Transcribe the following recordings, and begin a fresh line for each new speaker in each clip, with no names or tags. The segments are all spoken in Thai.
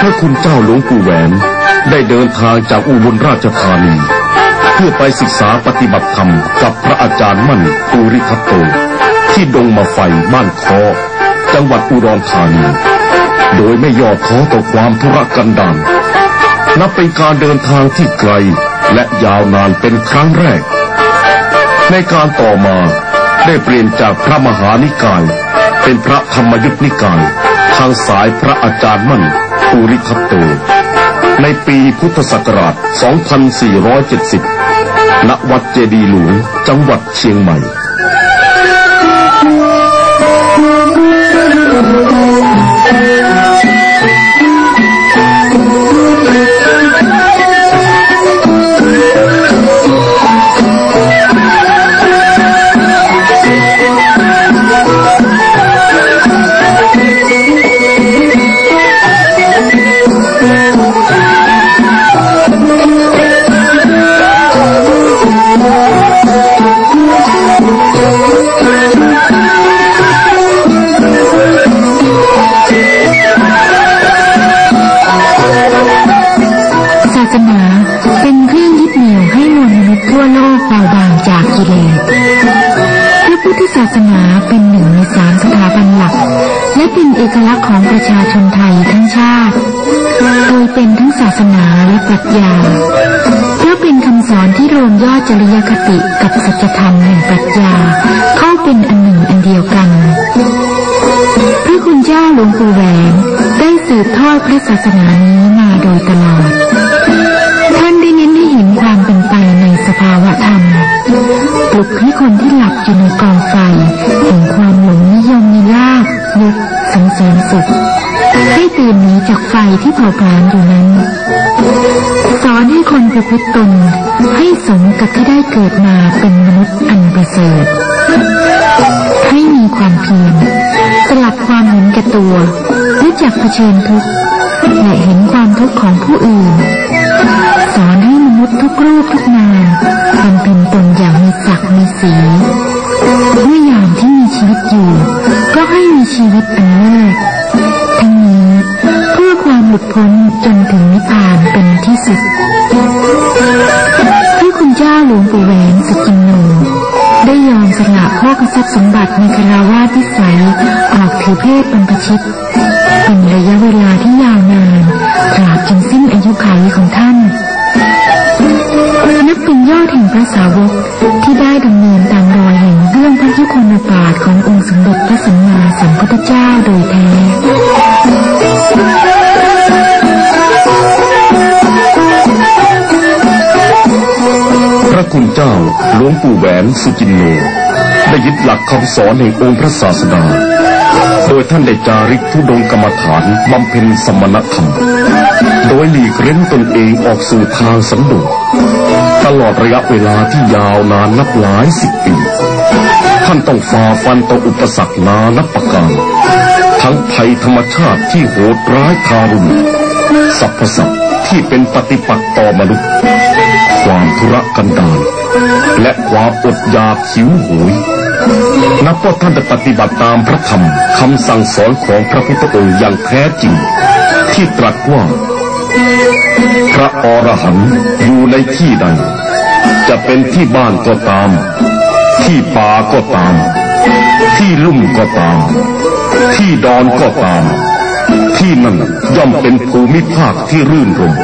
พระคุณเจ้าหลวงปู่แหวน ได้เดินทางจากอุบลราชธานี เพื่อไปศึกษาปฏิบัติธรรมกับพระอาจารย์มั่นปูริทัตโต ที่ดงมาไฟบ้านคอจังหวัดอุดรธานี โดยไม่ย่อท้อต่อความทุรกันดารนับเป็นการเดินทางที่ไกลและยาวนานเป็นครั้งแรก ในการต่อมาได้เปลี่ยนจากพระมหานิกาย เป็นพระธรรมยุทธนิกาย ทางสายพระอาจารย์มั่นปูริทัตโต ในปีพุทธศักราช 2470 ณ วัดเจดีหลวง จังหวัดเชียงใหม่
และปรัชญาเพราะเป็นคำสอนที่รวมยอดจริยคติกับสัจธรรมแห่งปรัชญาเข้าเป็นอันหนึ่งอันเดียวกันพระคุณเจ้าหลวงปู่แหวนได้สืบทอดพระศาสนานี้มาโดยตลอด ท่านได้เน้นให้เห็นความเป็นไปในสภาวะธรรมปลุกให้คนที่หลับอยู่ในกองไฟแห่งความหลงนิยมในลาบยศสังเสริญสุขให้ตื่นหนีจากไฟที่เผาผลาญอยู่นั้น สอนให้คนประพฤติตนให้สมกับที่ได้เกิดมาเป็นมนุษย์อันประเสริฐ ให้มีความเพียรสลัดความเห็นแก่ตัวรู้จักเผชิญทุกข์และเห็นความทุกข์ของผู้อื่น สอนให้มนุษย์ทุกรูปทุกนามบำเพ็ญตนอย่างมีศักดิ์มีสีเมื่อยามที่มีชีวิตอยู่ ก็ให้มีชีวิตอันเลิศ ลุดพ้นจนถึงนิพพานเป็นที่สุดพระคุณเจ้าหลวงปู่แหวนสุจินโนได้ยอมสละโภคทรัพย์สมบัติในคาราวาสวิสัยออกถือเพศบรรพชิตเป็นระยะเวลาที่ยาวนานตราบจนสิ้นอายุขัยของท่านนับเป็นยอดแห่งพระสาวกที่ได้ดำเนินตามรอยแห่งเรื่องพระยุคลบาทขององค์สมเด็จพระสัมมาสัมพุทธเจ้าโดยแท้
พระคุณเจ้าหลวงปู่แหวนสุจินโนได้ยึดหลักคำสอนแห่งองค์พระศาสดา โดยท่านได้จาริกทุดงกรรมฐานบำเพ็ญสมณธรรม โดยหลีกเร้นตนเองออกสู่ทางสันโดษตลอดระยะเวลาที่ยาวนานนับหลายสิบปี ท่านต้องฝ่าฟันต่ออุปสรรคนานับประการ ทั้งภัยธรรมชาติที่โหดร้ายทารุณสรรพสัตว์ที่เป็นปฏิปักษ์ต่อมนุษย์ ความทุรกันดารและความอดอยากหิวโหยนับว่าท่านได้ปฏิบัติตามพระธรรมคำสั่งสอนของพระพุทธองค์อย่างแท้จริง ที่ตรัสว่า พระอรหันต์อยู่ในที่ใดจะเป็นที่บ้านก็ตาม ที่ป่าก็ตาม ที่ลุ่มก็ตาม ที่ดอนก็ตาม ที่นั่นย่อมเป็นภูมิภาคที่รื่นรม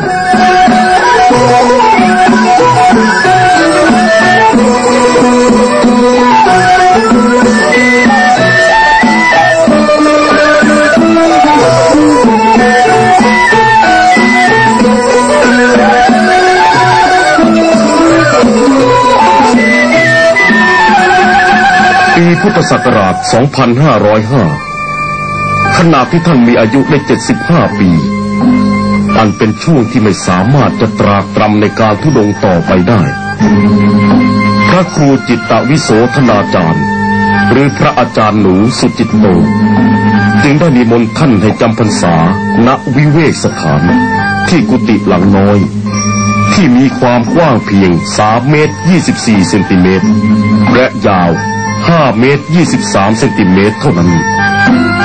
ปีพุทธศักราช 2505 ขณะที่ท่านมีอายุได้ 75 ปี อันเป็นช่วงที่ไม่สามารถจะตรากตรำในการทุดงต่อไปได้ พระครูจิตตวิโสธนาจารย์ หรือพระอาจารย์หนูสุจิตโต จึงได้นิมนต์ท่านให้จำพรรษาณวิเวกสถานที่กุฏิหลังน้อย ที่มีความกว้างเพียง 3 เมตร 24 เซนติเมตร และยาว 5 เมตร 23 เซนติเมตรเท่านั้น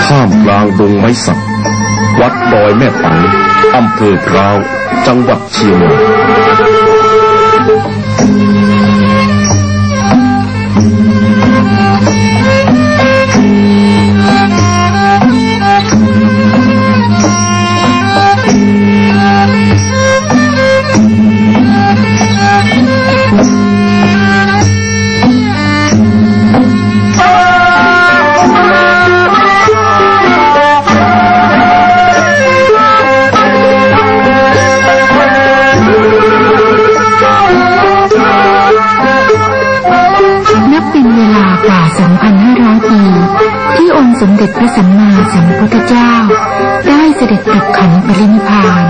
ท่ามกลางดงไม้สัก วัดดอยแม่ปังอำเภอพร้าว จังหวัดเชียงใหม่
มเด็จพระสัมมาสัมพุทธเจ้า ได้เสด็จดับขันปรินิพาน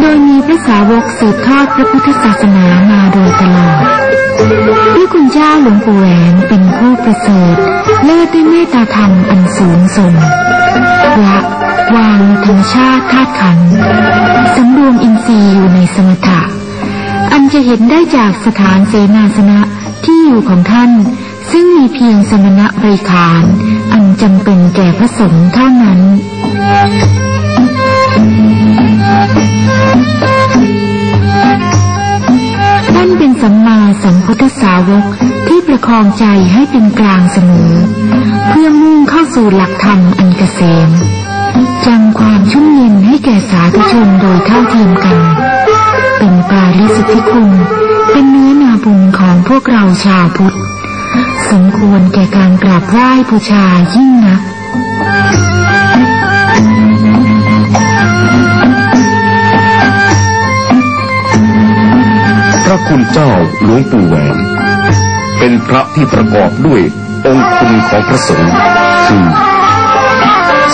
โดยมีพระสาวกสืบทอดพระพุทธศาสนามาโดยตลอดพระคุณเจ้าหลวงปู่แหวนเป็นผู้ประเสริฐ เลิศด้วยเมตตาธรรมอันสูงส่งละวางธรรมชาติธาตุขันสำรวมอินทรีย์อยู่ในสมถะ อันจะเห็นได้จากสถานเสนาสนะที่อยู่ของท่าน ซึ่งมีเพียงสมณะบริขารอัน จำเป็นแก่พระสงฆ์เท่านั้น ท่านเป็นสัมมาสัมพุทธสาวกที่ประคองใจให้เป็นกลางเสมอ เพื่อมุ่งเข้าสู่หลักธรรมอันเกษมจังความชุ่มเย็นให้แก่สาธุชนโดยเท่าเทียมกัน เป็นปาลิสุทธิคุณ เป็นเนื้อนาบุญของพวกเราชาวพุทธ สมควรแก่การกราบไหว้บูชายิ่งนัก
พระคุณเจ้าหลวงปู่แหวน เป็นพระที่ประกอบด้วยองค์คุณของพระสงฆ์คือ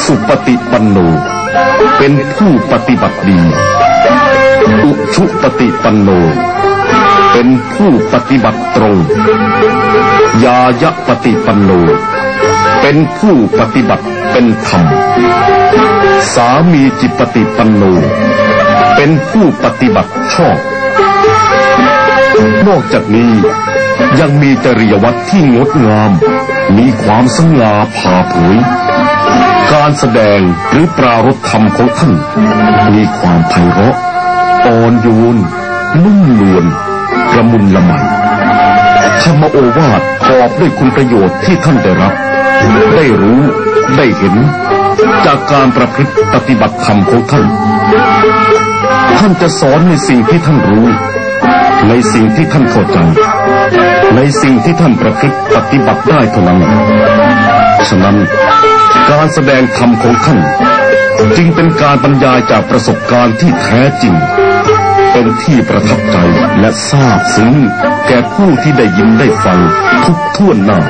สุปฏิปันโน เป็นผู้ปฏิบัติดี อุชุปฏิปันโน เป็นผู้ปฏิบัติตรง ยายะปฏิปันโน เป็นผู้ปฏิบัติเป็นธรรม สามีจิปฏิปันโน เป็นผู้ปฏิบัติชอบ นอกจากนี้ยังมีจริยวัตรที่งดงาม มีความสง่าผ่าเผย การแสดงหรือปรารถธรรมของท่าน มีความไพเราะอ่อนโยนนุ่มนวล ระมุนละไมธรรมโอวาทกอบด้วยคุณประโยชน์ที่ท่านได้รับ ได้รู้ได้เห็น จากการประพฤติปฏิบัติธรรมของท่าน ท่านจะสอนในสิ่งที่ท่านรู้ ในสิ่งที่ท่านเข้าใจ ในสิ่งที่ท่านประพฤติปฏิบัติได้เท่านั้น ฉะนั้นการแสดงธรรมของท่าน จึงเป็นการบรรยายจากประสบการณ์ที่แท้จริง เป็นที่ประทับใจและซาบซึ้งแก่ผู้ที่ได้ยินได้ฟังทุกท่วนหน้า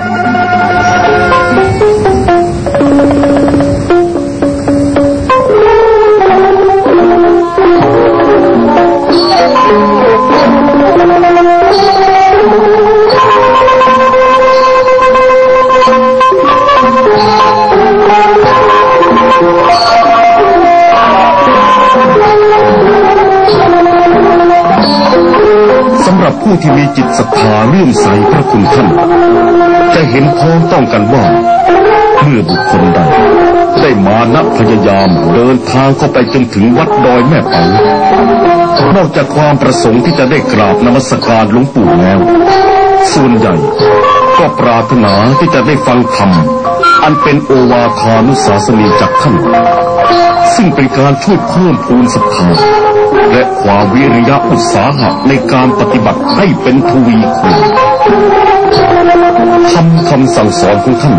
ผู้ที่มีจิตศรัทธาเลื่อมใสพระคุณท่าน จะเห็นพ้องต้องกันว่า เมื่อบุคคลใดได้มานับพยายามเดินทางเข้าไปจนถึงวัดดอยแม่ปังนอกจากความประสงค์ที่จะได้กราบนมัสการหลวงปู่แล้ว ส่วนใหญ่ก็ปรารถนาที่จะได้ฟังธรรมอันเป็นโอวาทานุสาสนีจากท่าน ซึ่งเป็นการช่วยเพิ่มพูนศรัทธา และความวิริยะอุตสาหะในการปฏิบัติให้เป็นทวีคูณทำคำสั่งสอนของท่าน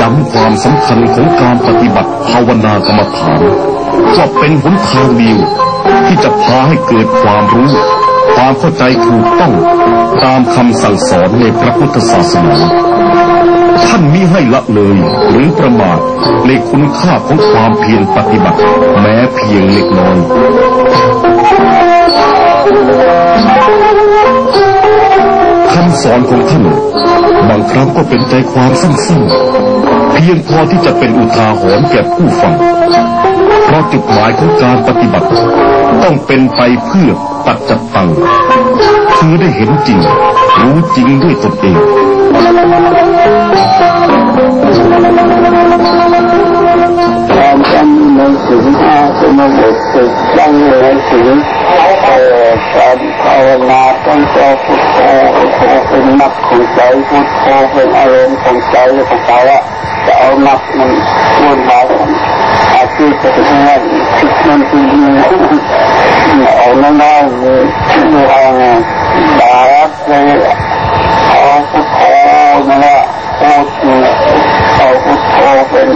ย้ำความสำคัญของการปฏิบัติภาวนากรรมฐานว่าเป็นหนทางเดียวที่จะพาให้เกิดความรู้ ความเข้าใจถูกต้องตามคำสั่งสอนในพระพุทธศาสนา ท่านมิให้ละเลย หรือประมาทในคุณค่าของความเพียรปฏิบัติ แม้เพียงเล็กน้อยคำสอนของท่านบางครั้งก็เป็นใจความสั้นๆ เพียงพอที่จะเป็นอุทาหรณ์แก่ผู้ฟัง เพราะจุดหมายของการปฏิบัติ ต้องเป็นไปเพื่อปัจจตัง คือได้เห็นจริง รู้จริงด้วยตนเอง
ห้าสมบูรณ์สุดตั้งในสิ่งเอ่อการภาวนาตั้งใจพุทโธพุทโธเป็นนักของใจพุทโธเป็นอารมณ์ของใจของภาวะจะเอานักมันวนมาอาชีพจะเป็นงานคิดมันจริงๆเอาน้อยๆมีมีอะไรบารักเลยเอาพุทโธนั่นแหละ พูดเอาพุทโธเป็น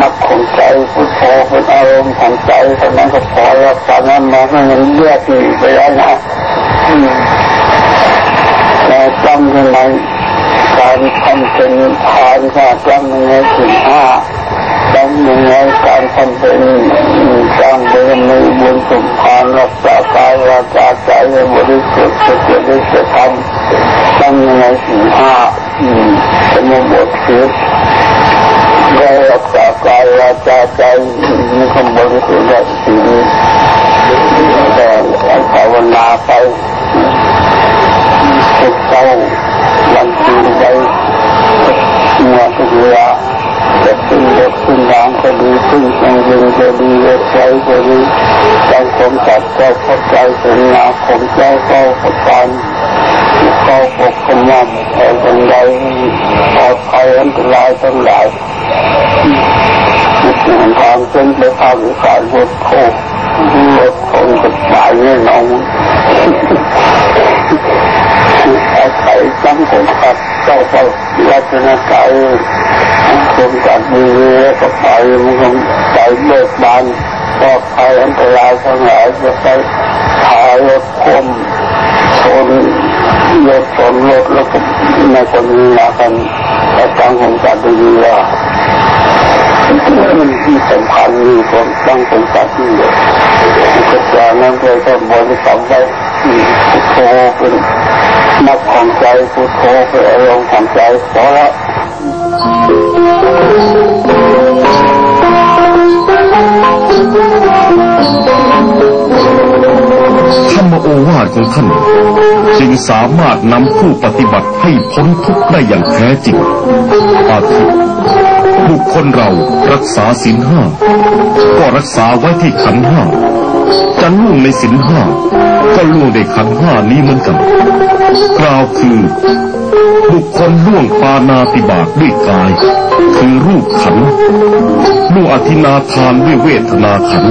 นักของใจพุทโธเป็นอารมณ์ของใจเท่านั้นก็พอแล้วจากนั้นมาก็ยังแยกอีกไปแล้วนะแต่จำยังไงการทำเป็นทานค่ะจำยังไงถึงห้าจำยังไงการทำเป็นจำเป็นในบุญสุภานรักษาายวาจาใจให้บริสุทธิ์จะเกิดได้จะทำจำยังไงถึงห้าสมบูรณ์คือได้รักษากายวาจาใจมีคำบริสุทธิ์และสิ่งแต่ภาวนาไปฝึกเจ้าวันคืนไปเมื่อทุกเวลา จะขึ้นรถขึ้นรางก็ดีขึ้นเครื่องยนก็ดีรถไฟก็ดีใจผมจัดเจ้าพระใจเป็นาผมเจ้าเข้าประกันเข้าปกขมับแห่งบันไดปลอดภัยอันตรายทั้งหลายทางเส้นไปทางการรถโครถคงจะตายแน่นอนอาศัยจังผมขับเจ้าก็ รัชนาไกคนจัดมือก็ไปมันคงไปเบิกบานปลอดภัยอันตรายทั้งหลายจะไปขายรถคมชนรถชนรถแล้วก็ในคนนี้มากันแต่ตั้งผมจัดดีว่ามันที่สำคัญมีคนตั้งผมจัดดีก็จะนั่นเลยก็บริกรรมไป พุทโธเป็นนักของใจพุทโธเป็นอารมณ์ของใจพอแล้ว
ธรรมโอวาทของท่านจึงสามารถนำผู้ปฏิบัติให้พ้นทุกข์ได้อย่างแท้จริง อาทิบุคคลเรารักษาศีลห้า ก็รักษาไว้ที่ขันห้า จะล่วงในศีลห้าก็ล่วงในขันห้านี้เหมือนกัน กล่าวคือ บุคคลล่วงปานาติบาตด้วยกาย คือรูปขันล่วงอธินาทานด้วยเวทนาขัน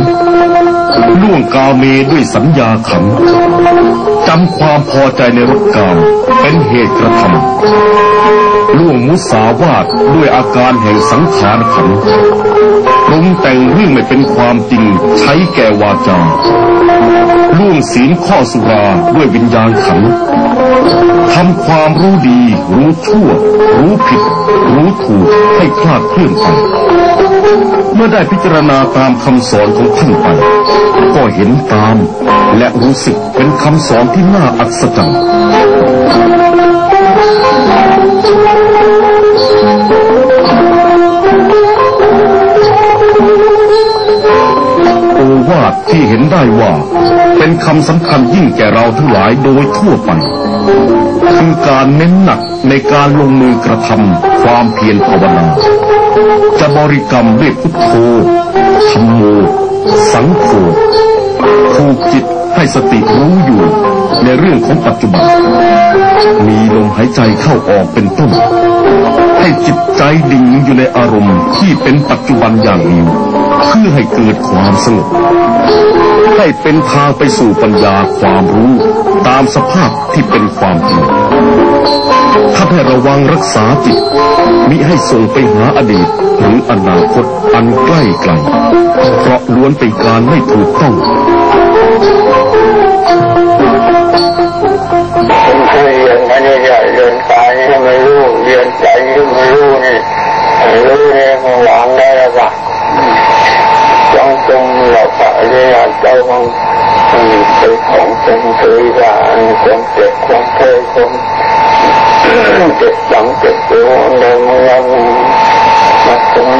ล่วงกาเมด้วยสัญญาขันจำความพอใจในรสกามเป็นเหตุกระทำล่วงมุสาวาทด้วยอาการแห่งสังขารขัน รุงแต่งเรื่องไม่เป็นความจริงใช้แก่วาจาล่วงศีลข้อสุราด้วยวิญญาณขันทำความรู้ดี รู้ชั่ว รู้ผิด รู้ถูกให้คลาดเคลื่อนไปเมื่อได้พิจารณาตามคำสอนของท่านไป ก็เห็นตาม และรู้สึกเป็นคำสอนที่น่าอัศจรรย์ วาทที่เห็นได้ว่า เป็นคำสำคัญยิ่งแก่เราทั้งหลายโดยทั่วไปคือการเน้นหนักในการลงมือกระทำความเพียรภาวนาจะบริกรรมด้วยพุทโธธรรมโม สังโฆผูกจิตให้สติรู้อยู่ในเรื่องของปัจจุบัน มีลมหายใจเข้าออกเป็นต้น ให้จิตใจดิ่งอยู่ในอารมณ์ที่เป็นปัจจุบันอย่างเดียว เพื่อให้เกิดความสงบให้เป็นทางไปสู่ปัญญาความรู้ตามสภาพที่เป็นความจริงถ้าให้ระวังรักษาจิตมิให้ส่งไปหาอดีตหรืออนาคตอันใกล้ไกล เพราะล้วนเป็นการไม่ถูกต้อง
ผมเคยเรียนมาเนี่ยเรียนกายให้ไม่รู้เรียนใจให้ไม่รู้นี่รู้เนี่ยมันวางได้แล้วป่ะาปะเรียนเจ้าของเป็นของเป็นเคยว่าความเจ็บความเคยความเจ็บหลังเจ็บตัวในเมืองมาสม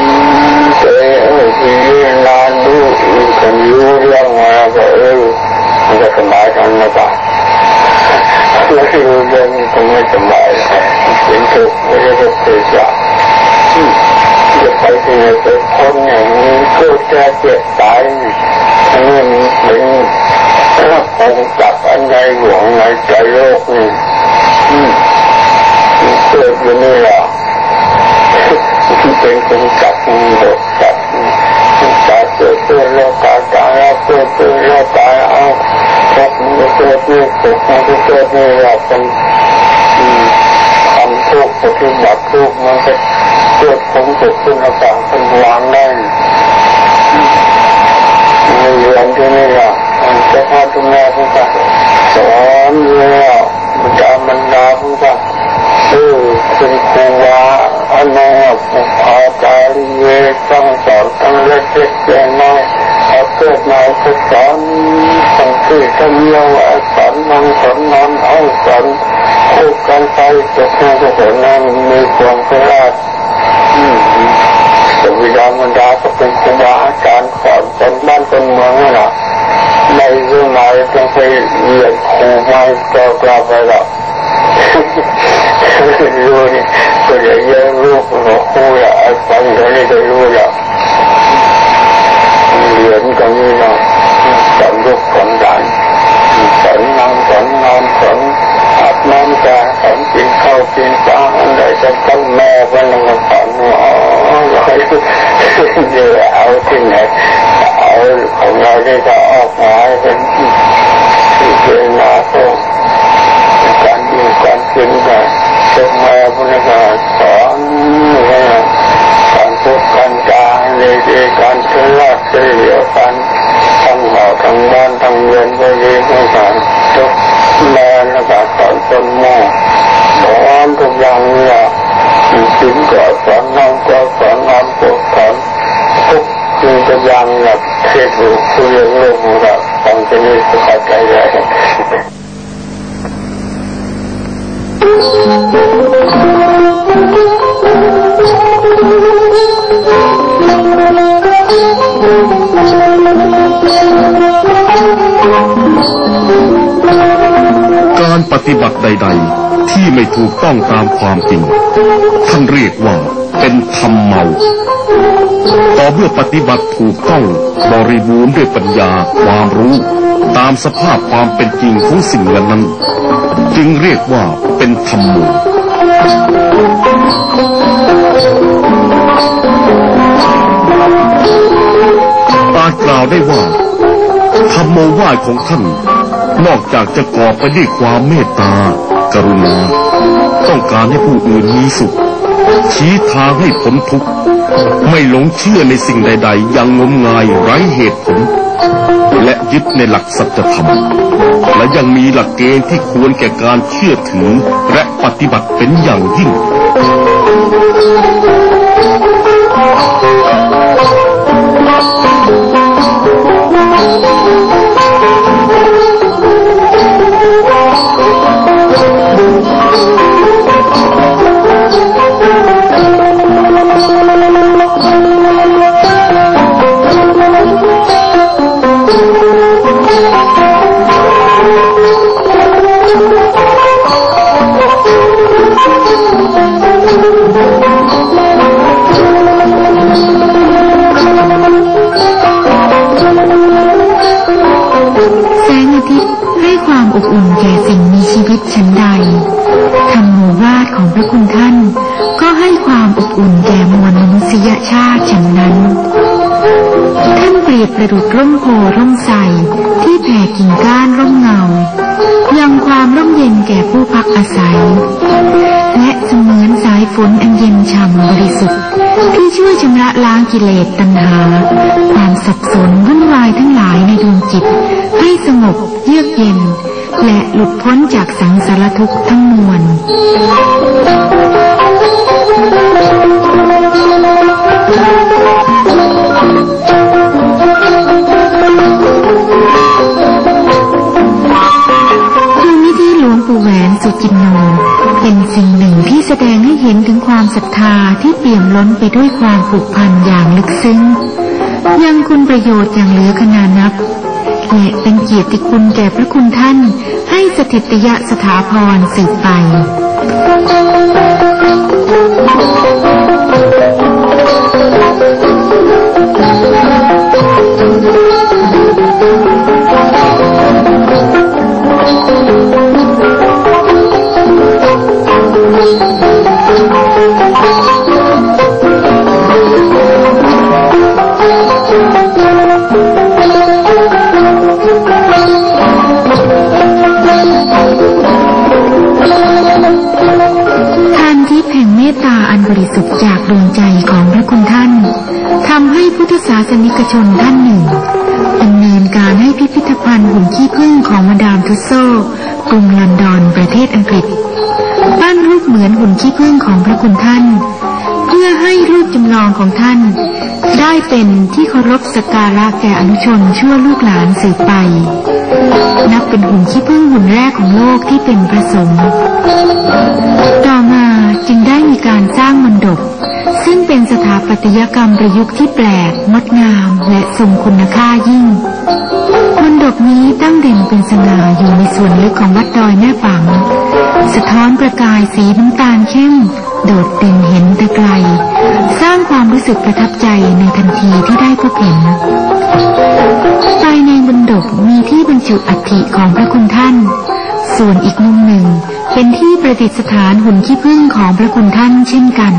เจเออที่นานดูคนรู้เรื่องมาก็เออมันจะสบายกันนะจ๊ะแล้วที่รู้เรื่องนี้ก็ไม่สบายเป็นทุกข์ไม่ได้ทุกข์เลยจ้ะ จะไปที่ไหนไปพ้นอย่างนี้เกิดแก่เจ็บตายอันนี้มันเป็นองจับอันใดหลวงในใจโลกนี่เกิดอยู่นี่ำทุกปฏิบัติทุกมันจะเกิดผลเกิดขึ้นต่างเป็นวางได้มีเรียนที่นี่แหละเจ้าพ่อทุกแม่ผู้ฟังสอนเนี่ยบิดามันดาผู้ฟังเออเป็นครูว่าอันนั้นผู้อาจารย์เยตั้งสอนตั้งเล็กเล็กแก่น้อยเอาเกิดมาสอนตั้งที่ตั้งเยี่ยวสอนนั่งสอนนอนเอาสอน คู่กันไปจะแค่จะเห็นนั้นมีความพลาดอืมแต่บิดามันดาก็เป็นครูบาอาจารย์สอนเป็นบ้านเป็นเมืองนั่นแหละไม่รู้ไหนต้องไปเรียนครูไม่ก็กลับไปแล้วรู้นี่ก็จะเยอะรู้ของครูละไอ้ฟังเดี๋ยวนี้จะรู้ละเรียนตรงนี้เนาะสอนลูกสอนหลานสอนนั่งสอนนอนสอนอาบน้ำจา สอนกินข้าวกินปลาอะไรจะต้องแม่วันละสอนอ๋อเดี๋ยวเอาที่ไหนเอาของเราที่จะออกมาเป็นเจนาโตการอยู่การกินกันจงมาพุทธศาสสอนการพูดการจาในการเชื่อเชื่อกันทั้งหอทั้งบ้านทั้งเรือนไปเรียนกันทุกแม่และการสอนคนหมู่สอนทุกอย่างเนี่ย สิ่งก่อสอนนั่งก่อสอนงานก่อสอนทุกสิ่งจะยังเนี่ยเทศน์ผู้เรียนรู้เราฟังจะมีสุขใจเล
ฏิบัติใด ๆ ที่ไม่ถูกต้องตามความจริง ท่านเรียกว่าเป็นธรรมเมาต่อเมื่อปฏิบัติถูกต้องบริบูรณ์ด้วยปัญญาความรู้ ตามสภาพความเป็นจริงของสิ่งนั้น จึงเรียกว่าเป็นธรรมโมอาจกล่าวได้ว่าธรรมโมวาทของท่าน นอกจากจะก่อไปด้วยความเมตตา กรุณา ต้องการให้ผู้อื่นมีสุข ชี้ทางให้พ้นทุกข์ไม่หลงเชื่อในสิ่งใดๆอย่างงมงายไร้เหตุผล และยึดในหลักสัจธรรม และยังมีหลักเกณฑ์ที่ควรแก่การเชื่อถือและปฏิบัติเป็นอย่างยิ่ง
ประดุจร่มโพร่มใสที่แผ่กิ่งก้านร่มเงา ยังความร่มเย็นแก่ผู้พักอาศัย และเสมือนสายฝนอันเย็นฉ่ำบริสุทธิ์ ที่ช่วยชำระล้างกิเลสตัณหา ความสับสนวุ่นวายทั้งหลายในดวงจิต ให้สงบเยือกเย็น และหลุดพ้นจากสังสารทุกข์ทั้งมวลินโน เป็นสิ่งหนึ่งที่แสดงให้เห็นเห็นถึงความศรัทธาที่เปี่ยมล้นไปด้วยความผูกพันอย่างลึกซึ้ง ยังคุณประโยชน์อย่างเหลือขนานับและเป็นเกียรติคุณแก่พระคุณท่านให้สถิตยสถาพรสืบไป เคารพสักการะแก่อนุชนชั่วลูกหลานสืบไป นับเป็นหุ่นขี้ผึ้งหุ่นแรกของโลกที่เป็นพระสงฆ์ต่อมาจึงได้มีการสร้างมณฑปซึ่งเป็นสถาปัตยกรรมประยุกต์ที่แปลกงดงามและทรงคุณค่ายิ่งมณฑปนี้ตั้งเด่นเป็นสง่าอยู่ในส่วนลึกของวัดดอยแม่ปังสะท้อนประกายสีน้ำตาลเข้ม โดดเด่นเห็นแต่ไกล สร้างความรู้สึกประทับใจในทันทีที่ได้พบเห็นภายในบนดกมีที่บรรจุอัฐิของพระคุณท่าน ส่วนอีกมุมหนึ่งเป็นที่ประดิษฐานหุ่นขี้ผึ้งของพระคุณท่านเช่นกัน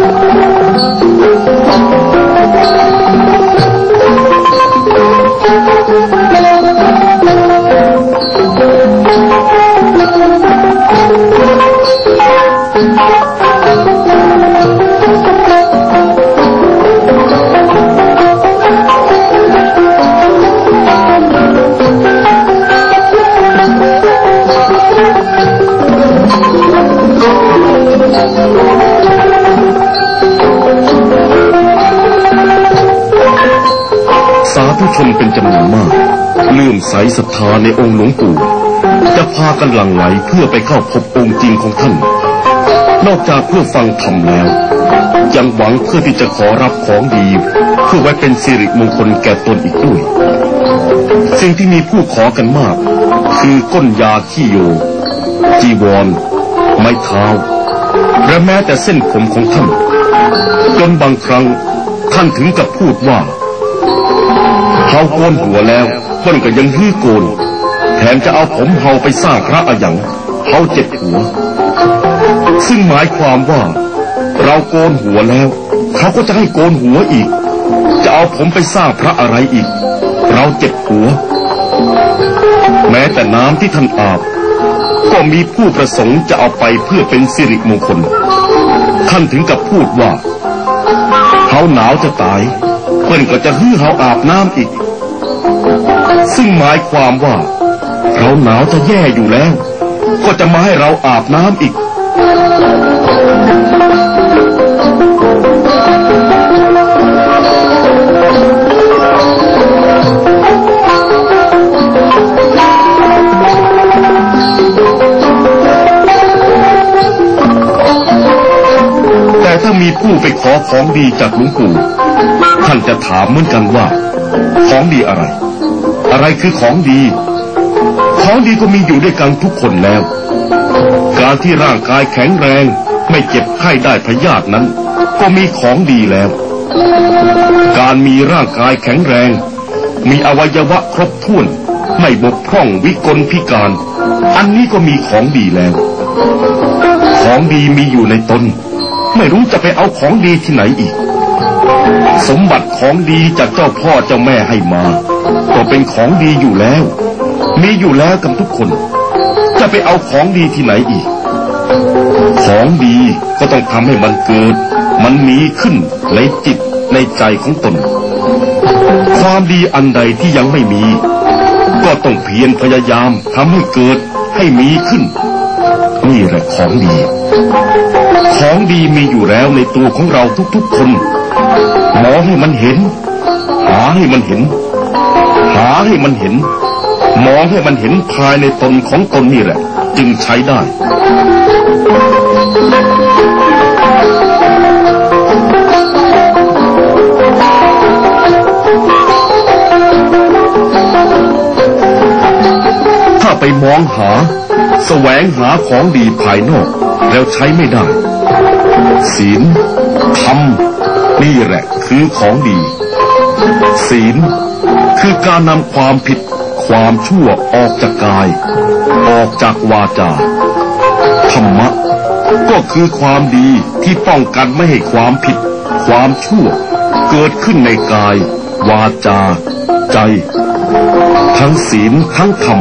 ส ศรัทธาในองค์หลวงปู่ จะพากันหลั่งไหลเพื่อไปเข้าพบองค์จริงของท่าน นอกจากเพื่อฟังธรรมแล้ว ยังหวังเพื่อที่จะขอรับของดี เพื่อไว้เป็นสิริมงคลแก่ตนอีกด้วย สิ่งที่มีผู้ขอกันมาก คือก้นยาขี้โย จีวร ไม้เท้า และแม้แต่เส้นผมของท่าน จนบางครั้งท่านถึงกับพูดว่าเขาโกนหัวแล้ว เพิ่นก็ยังฮื้อโกน แถมจะเอาผมเฮาไปสร้างพระอะหยังเขาเจ็บหัว ซึ่งหมายความว่า เราโกนหัวแล้ว เขาก็จะให้โกนหัวอีก จะเอาผมไปสร้างพระอะไรอีก เราเจ็บหัว แม้แต่น้ำที่ท่านอาบ ก็มีผู้ประสงค์จะเอาไปเพื่อเป็นสิริมงคล ท่านถึงกับพูดว่าเขาหนาวจะตายเพื่อนก็จะฮื้อเขาอาบน้ำอีก ซึ่งหมายความว่า เราหนาวจะแย่อยู่แล้ว ก็จะมาให้เราอาบน้ำอีก แต่ถ้ามีผู้ไปขอของดีจากหลวงปู่ ท่านจะถามเหมือนกันว่า ของดีอะไร อะไรคือของดี ของดีก็มีอยู่ด้วยกันทุกคนแล้ว การที่ร่างกายแข็งแรง ไม่เจ็บไข้ได้พยาธินั้น ก็มีของดีแล้ว การมีร่างกายแข็งแรง มีอวัยวะครบถ้วน ไม่บกพร่องวิกลพิการ อันนี้ก็มีของดีแล้ว ของดีมีอยู่ในตน ไม่รู้จะไปเอาของดีที่ไหนอีก สมบัติของดีจากเจ้าพ่อเจ้าแม่ให้มา เป็นของดีอยู่แล้ว มีอยู่แล้วกันทุกคน จะไปเอาของดีที่ไหนอีก ของดีก็ต้องทำให้มันเกิด มันมีขึ้นในจิตในใจของตน ความดีอันใดที่ยังไม่มี ก็ต้องเพียรพยายามทำให้เกิดให้มีขึ้น นี่แหละของดี ของดีมีอยู่แล้วในตัวของเราทุกๆคนมองให้มันเห็น หาให้มันเห็นาให้มันเห็น มองให้มันเห็นภายในตนของตนนี่แหละ จึงใช้ได้ถ้าไปมองหา แสวงหาของดีภายนอก แล้วใช้ไม่ได้ ศีลธรรมนี่แหละคือของดี ศีล คือการนำความผิดความชั่วออกจากกาย ออกจากวาจา ธรรมะ ก็คือความดีที่ป้องกันไม่ให้ความผิด ความชั่ว เกิดขึ้นในกาย วาจา ใจ ทั้งศีลทั้งธรรม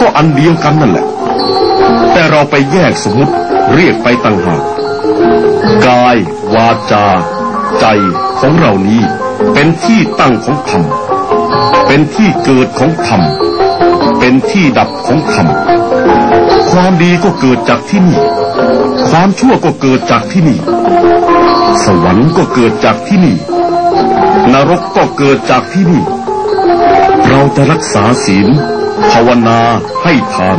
ก็อันเดียวกันนั่นแหละ แต่เราไปแยกสมมติเรียกไปต่างหากกาย วาจา ใจของเรานี้เป็นที่ตั้งของธรรม เป็นที่เกิดของธรรม เป็นที่ดับของธรรม ความดีก็เกิดจากที่นี่ ความชั่วก็เกิดจากที่นี่ สวรรค์ก็เกิดจากที่นี่ นรกก็เกิดจากที่นี่ เราจะรักษาศีล ภาวนาให้ทาน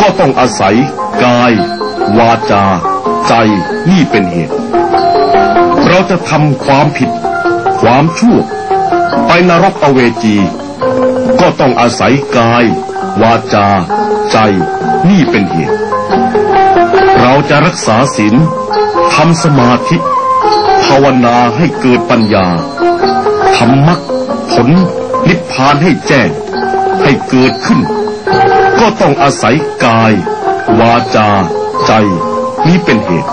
ก็ต้องอาศัยกาย วาจา ใจนี่เป็นเหตุ เราจะทำความผิด ความชั่ว ไปนรกอเวจี ก็ต้องอาศัยกาย วาจา ใจนี่เป็นเหตุ เราจะรักษาศีลทำสมาธิ ภาวนาให้เกิดปัญญาทำมรรคผลนิพพานให้แจ้ง ให้เกิดขึ้น ก็ต้องอาศัยกาย วาจา ใจนี้เป็นเหตุ